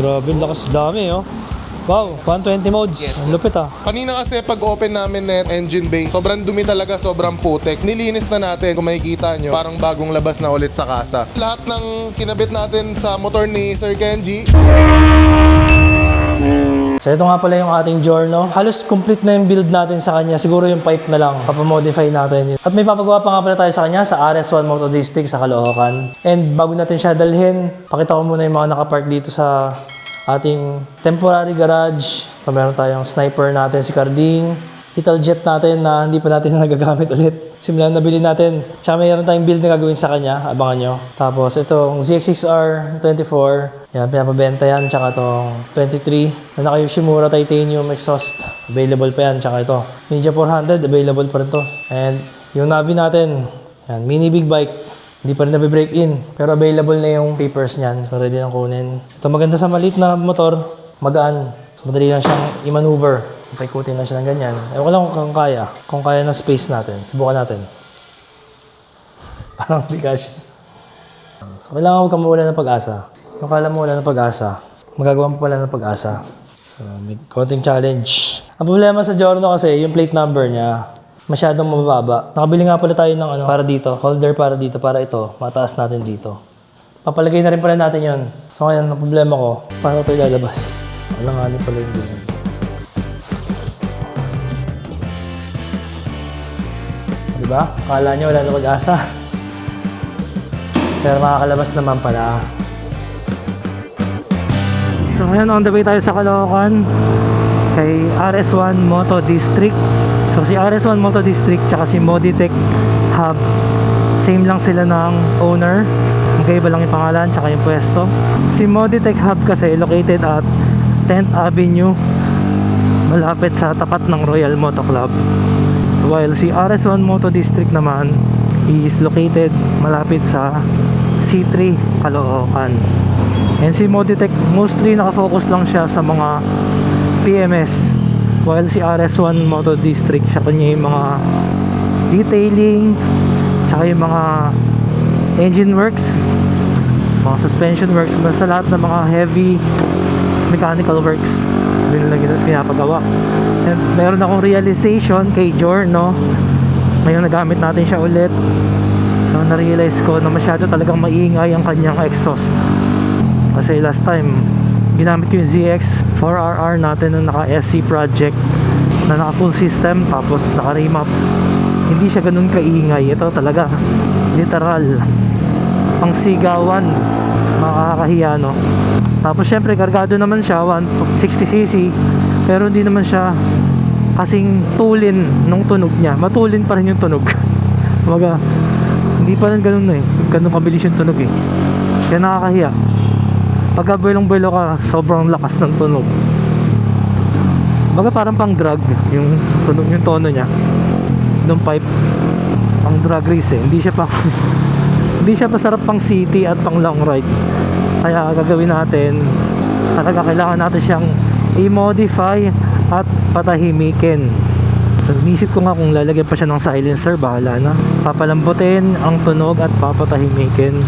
Grabe, lakas dami oh. Wow, 120 modes. Yes, Ang lupit ah. Kanina kasi pag open namin na engine bay, sobrang dumi talaga, sobrang putek. Nilinis na natin, kung makikita nyo, parang bagong labas na ulit sa kasa. Lahat ng kinabit natin sa motor ni Sir Kenji, So ito nga pala yung ating Giorno. Halos complete na yung build natin sa kanya. Siguro yung pipe na lang. Papamodify natin. At may papagawa pa nga pala tayo sa kanya sa RS1 Moto District sa Caloocan. And bago natin siya dalhin, pakita ko muna yung mga nakapark dito sa ating temporary garage. Ito meron tayong sniper natin si Carding. Italjet natin na hindi pa natin nagagamit ulit. Simulan na bilhin natin. Tsaka mayroon tayong build na gagawin sa kanya. Abangan nyo. Tapos itong ZX6R 24. Yan, pinapabenta yan. Tsaka itong 23 na naka Yoshimura titanium exhaust. Available pa yan. Tsaka ito. Ninja 400. Available pa rin to. And yung Navi natin. Yan, mini big bike. Hindi pa rin nabe-break in. Pero available na yung papers niyan. So ready nang kunin. Ito maganda sa maliit na motor. Magaan. So madali lang siyang i-maneuver. Paikutin lang siya ng ganyan. Ewan ko lang kung kaya. Kung kaya ng space natin. Subukan natin. Parang hindi kasya. So kailangan huwag kang mawala ng pag-asa. Kung kala mo wala ng pag-asa, magagawa mo pala ng pag-asa. So, may konting challenge. Ang problema sa Giorno kasi, yung plate number niya, masyadong mababa. Nakabili nga pala tayo ng ano, para dito, holder para dito, para ito, mataas natin dito. Papalagay na rin pala natin yon. So ngayon, ang problema ko, paano ito ilalabas? Wala nga rin pala yung ganyan. Ba? Akala nyo wala na pag-asa. Pero makakalabas naman pala. So ngayon, on the way tayo sa Caloocan kay RS1 Moto District. So si RS1 Moto District tsaka si Moditech Hub, same lang sila ng owner. Magkaiba lang yung pangalan tsaka yung pwesto. Si Moditech Hub kasi located at 10th Avenue malapit sa tapat ng Royal Moto Club. While si RS1 Moto District naman is located malapit sa C3 Caloocan. And si Moditech mostly nakafocus lang siya sa mga PMS while si RS1 Moto District siya kanya yung mga detailing tsaka yung mga engine works mga suspension works basta lahat ng mga heavy mechanical works yun lang pinapagawa meron akong realization kay Jorno ngayon nagamit natin siya ulit. So na-realize ko na masyado talagang maingay ang kanyang exhaust. Kasi last time ginamit ko yung ZX 4RR natin na naka SC project na naka full system tapos naka remap hindi siya ganun kaingay. Ito talaga literal. Pang sigawan. Makakahiya no? Tapos syempre kargado naman siya 160cc pero hindi naman siya kasing tulin nung tunog niya. Matulin pa rin yung tunog. Kumbaga, hindi pa rin ganun eh. Ganun kabilis yung tunog eh. Kaya nakakahiya. Pagka belong-belo ka sobrang lakas ng tunog. Baga parang pang drag yung tunog yung tono niya. Ng pipe. Pang drag race eh. Hindi siya pang hindi siya masarap pang city at pang long ride. Kaya gagawin natin talaga kailangan natin siyang i-modify at patahimikin. So inisip ko nga kung lalagyan pa siya ng silencer bahala na. Papalambutin ang tunog at papatahimikin.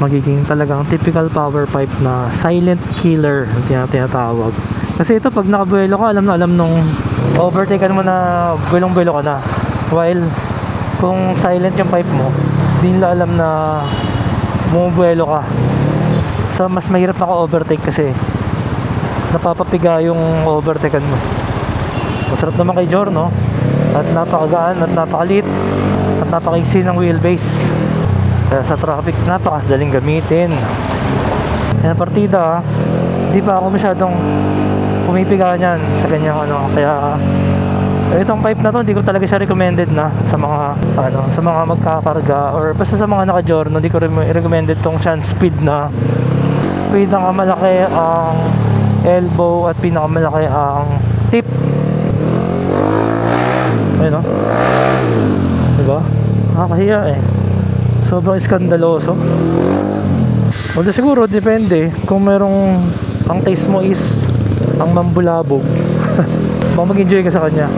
Magiging talagang typical power pipe na silent killer tina- tinatawag. Kasi ito pag nakabuelo ka alam na alam nung overtake mo na buelong buelo ka na. While kung silent yung pipe mo di nila alam na bumubuelo ka. So mas mahirap ako overtake kasi napapapiga yung overtakean mo. Masarap naman kay Jorno at napakagaan at napakalit at napakaiksi ng wheelbase. Kaya sa traffic napakasdaling gamitin. Kaya partida hindi pa ako masyadong pumipiga niyan sa ganyang ano kaya itong pipe na to hindi ko talaga siya recommended na sa mga ano sa mga magkakarga or basta sa mga naka-jorno hindi ko re- recommended tong chance speed na. Pinakamalaki ang elbow at pinakamalaki ang tip. Ayun o diba? Nakakahiya eh. Sobrang iskandaloso. Although siguro depende kung merong ang taste mo is ang mambulabog baka mag-enjoy ka sa kanya.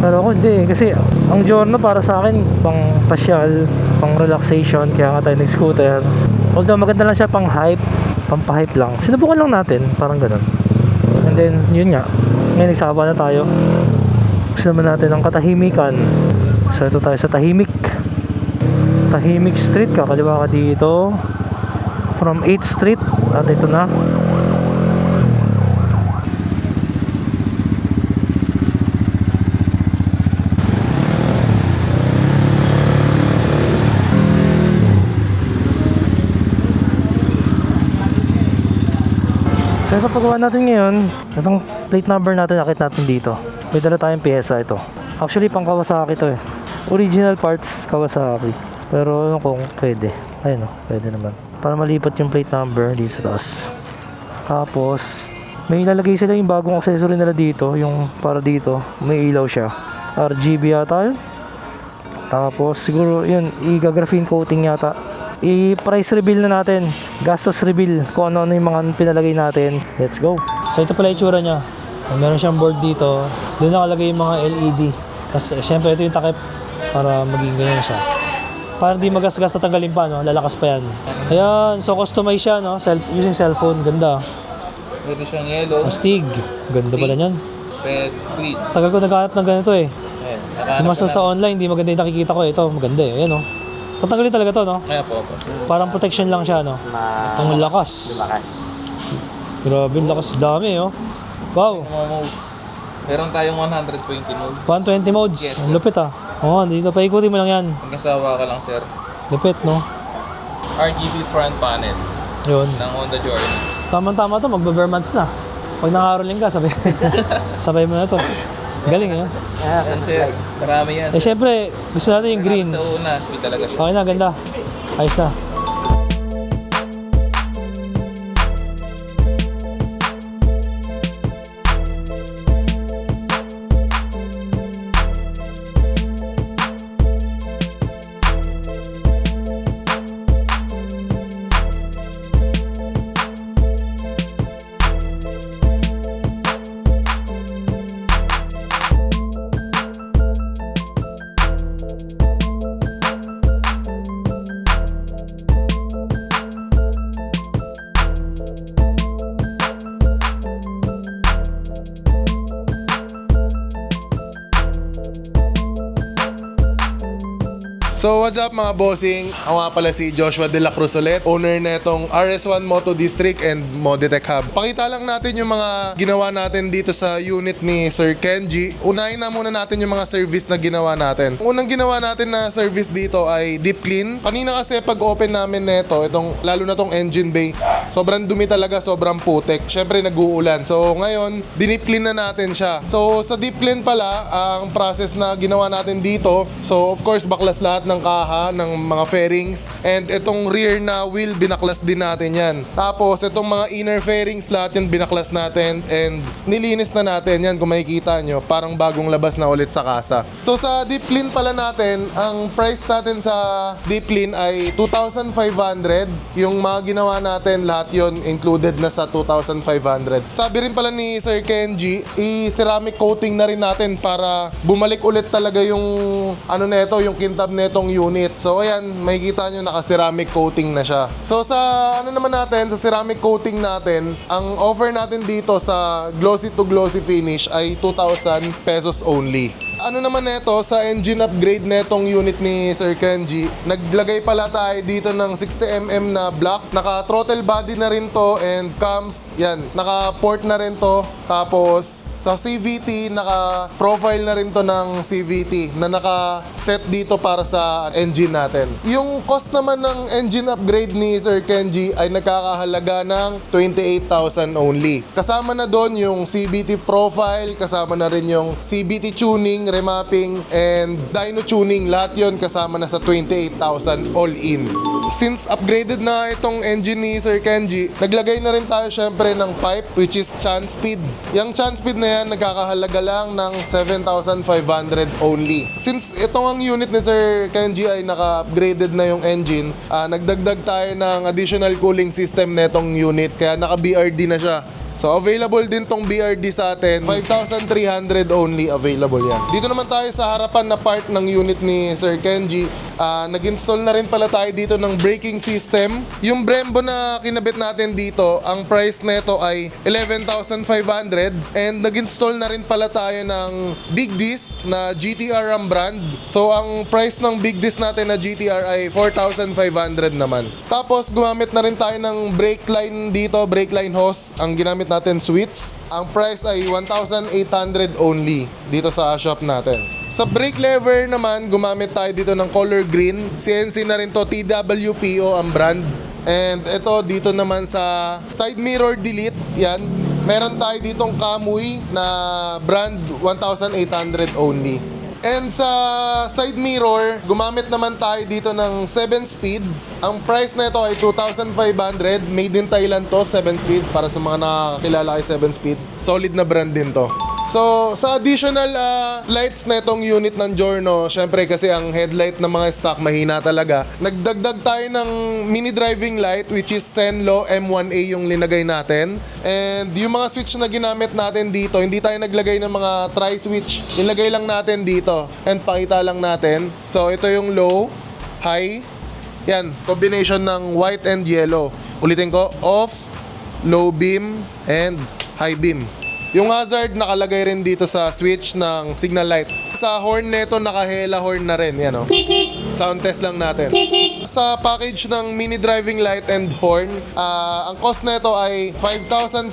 Pero ako hindi kasi ang Giorno para sa akin pang pasyal pang relaxation kaya nga tayo nag-scooter. Although maganda lang siya pang hype pampahype lang. Sinubukan lang natin, parang ganun. And then, yun nga. Ngayon, nagsaba na tayo. Gusto naman natin ang katahimikan. So, ito tayo sa Tahimik. Tahimik Street, kakaliwa ka dito. From 8th Street. At ito na. So ito pagawa natin ngayon, itong plate number natin nakit natin dito. May dala tayong pyesa ito. Actually pang Kawasaki to eh. Original parts Kawasaki. Pero ano kung pwede. Ayun o, pwede naman. Para malipat yung plate number dito sa taas. Tapos, may ilalagay sila yung bagong accessory nila dito. Yung para dito, may ilaw siya. RGB yata yun. Tapos siguro yun, i-graphene coating yata. I-price reveal na natin. Gastos reveal kung ano-ano yung mga pinalagay natin. Let's go. So ito pala yung itsura niya. Meron siyang board dito. Doon nakalagay yung mga LED. Tapos eh, syempre ito yung takip para maging ganyan siya. Para di magasgas tatanggalin pa, no? lalakas pa yan. Ayan, so customize siya, no? Self, using cellphone, ganda. Pwede siyang yellow, Astig, ganda pala niyan. red, green. Tagal ko naghahanap ng ganito eh. Masa sa online, di maganda yung nakikita ko. Ito, maganda eh. Ayan, oh. Tatanggalin talaga to, no? Kaya po po. Parang protection lang siya, no? Ang lakas. Lumakas. Grabe, ang lakas. Dami, oh. Wow. Mga modes. Meron tayong 120 modes. 120 modes. Yes, ang sir. lupit, ah. Oo, dito. Paikutin mo lang yan. Magkasawa ka lang sir. Lupit, no? RGB front panel Yun. ng Honda Journey. Tama-tama to, magbe months na. Pag nangaroling ka, sabay, sabay mo na to. Galing, eh. Yan sir. Marami yan. Eh, syempre, gusto natin yung green. Sa una, sweet talaga siya. Okay na, ganda. Ayos na. So what's up mga bossing? Ako nga pala si Joshua De La Cruz ulit, owner netong RS1 Moto District and Moditech Hub. Pakita lang natin yung mga ginawa natin dito sa unit ni Sir Kenji. Unahin na muna natin yung mga service na ginawa natin. Ang unang ginawa natin na service dito ay deep clean. Kanina kasi pag open namin neto, itong, lalo na tong engine bay, sobrang dumi talaga, sobrang putek. Syempre nag-uulan. So ngayon, dinip clean na natin siya. So sa deep clean pala, ang process na ginawa natin dito, so of course baklas lahat ng kaha, ng mga fairings. And itong rear na wheel, binaklas din natin yan. Tapos itong mga inner fairings, lahat yan binaklas natin and nilinis na natin yan kung makikita nyo. Parang bagong labas na ulit sa kasa. So sa deep clean pala natin, ang price natin sa deep clean ay 2,500. Yung mga ginawa natin, lahat yon included na sa 2,500. Sabi rin pala ni Sir Kenji, i-ceramic coating na rin natin para bumalik ulit talaga yung ano neto, yung kintab netong unit. So ayan, makikita nyo naka-ceramic coating na siya. So sa ano naman natin, sa ceramic coating natin, ang offer natin dito sa glossy to glossy finish ay 2,000 pesos only. Ano naman neto, sa engine upgrade netong unit ni Sir Kenji, naglagay pala tayo dito ng 60mm na block. Naka-throttle body na rin to and cams, yan, naka-port na rin to. Tapos sa CVT, naka-profile na rin to ng CVT na naka-set dito para sa engine natin. Yung cost naman ng engine upgrade ni Sir Kenji ay nagkakahalaga ng 28,000 only. Kasama na doon yung CVT profile, kasama na rin yung CVT tuning, remapping, and dyno tuning. Lahat yon kasama na sa 28,000 all in. Since upgraded na itong engine ni Sir Kenji, naglagay na rin tayo syempre ng pipe which is chan speed. Yung chan speed na yan nagkakahalaga lang ng 7,500 only. Since itong ang unit ni Sir Kenji ay naka-upgraded na yung engine, ah, nagdagdag tayo ng additional cooling system na itong unit kaya naka-BRD na siya. So available din tong BRD sa atin. 5,300 only available yan. Dito naman tayo sa harapan na part ng unit ni Sir Kenji. Ah, nag-install na rin pala tayo dito ng braking system. Yung Brembo na kinabit natin dito, ang price nito ay 11,500 and nag-install na rin pala tayo ng Big Disc na GTR ang brand. So ang price ng Big Disc natin na GTR ay 4,500 naman. Tapos gumamit na rin tayo ng brake line dito, brake line hose. Ang ginamit natin switch. Ang price ay 1,800 only dito sa shop natin. Sa brake lever naman, gumamit tayo dito ng color green. CNC na rin to, TWPO ang brand. And ito dito naman sa side mirror delete, yan. Meron tayo ditong Kamui na brand 1,800 only. And sa side mirror, gumamit naman tayo dito ng 7 speed. Ang price na ito ay 2,500. Made in Thailand to, 7 speed. Para sa mga nakakilala kay 7 speed. Solid na brand din to. So, sa additional ah, lights na itong unit ng Giorno, syempre kasi ang headlight ng mga stock mahina talaga. Nagdagdag tayo ng mini driving light which is Senlo M1A yung linagay natin. And yung mga switch na ginamit natin dito, hindi tayo naglagay ng mga tri-switch. Nilagay lang natin dito. And pakita lang natin. So, ito yung low, high, yan, combination ng white and yellow. Ulitin ko, off, low beam, and high beam. Yung hazard nakalagay rin dito sa switch ng signal light. Sa horn neto nakahela horn na rin, yan o. Sound test lang natin. Sa package ng mini driving light and horn, ah, ang cost nito ay 5,500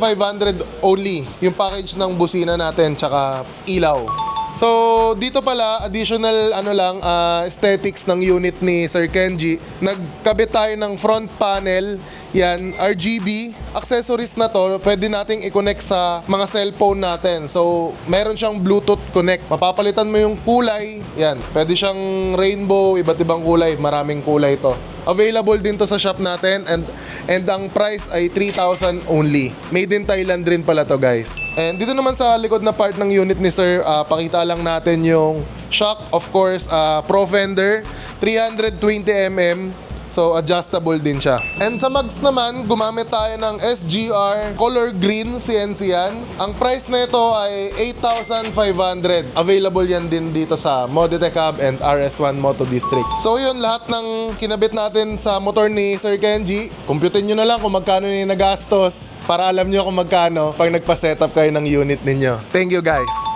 only. Yung package ng busina natin tsaka ilaw. So, dito pala, additional ano lang, ah, aesthetics ng unit ni Sir Kenji. Nagkabit tayo ng front panel, yan, RGB. Accessories na to, pwede nating i-connect sa mga cellphone natin. So, meron siyang Bluetooth connect. Mapapalitan mo yung kulay, yan. Pwede siyang rainbow, iba't ibang kulay, maraming kulay to. Available din to sa shop natin and and ang price ay 3,000 only. Made in Thailand rin pala to guys. And dito naman sa likod na part ng unit ni Sir, ah, pakita lang natin yung shock. Of course, ah, Pro Fender 320mm. So, adjustable din siya. And sa mags naman, gumamit tayo ng SGR Color Green CNC yan. Ang price nito ay 8,500. Available yan din dito sa Moditech Hub and RS1 Moto District. So, yun, lahat ng kinabit natin sa motor ni Sir Kenji. Computin nyo na lang kung magkano yung nagastos para alam nyo kung magkano pag nagpa-setup kayo ng unit ninyo. Thank you guys!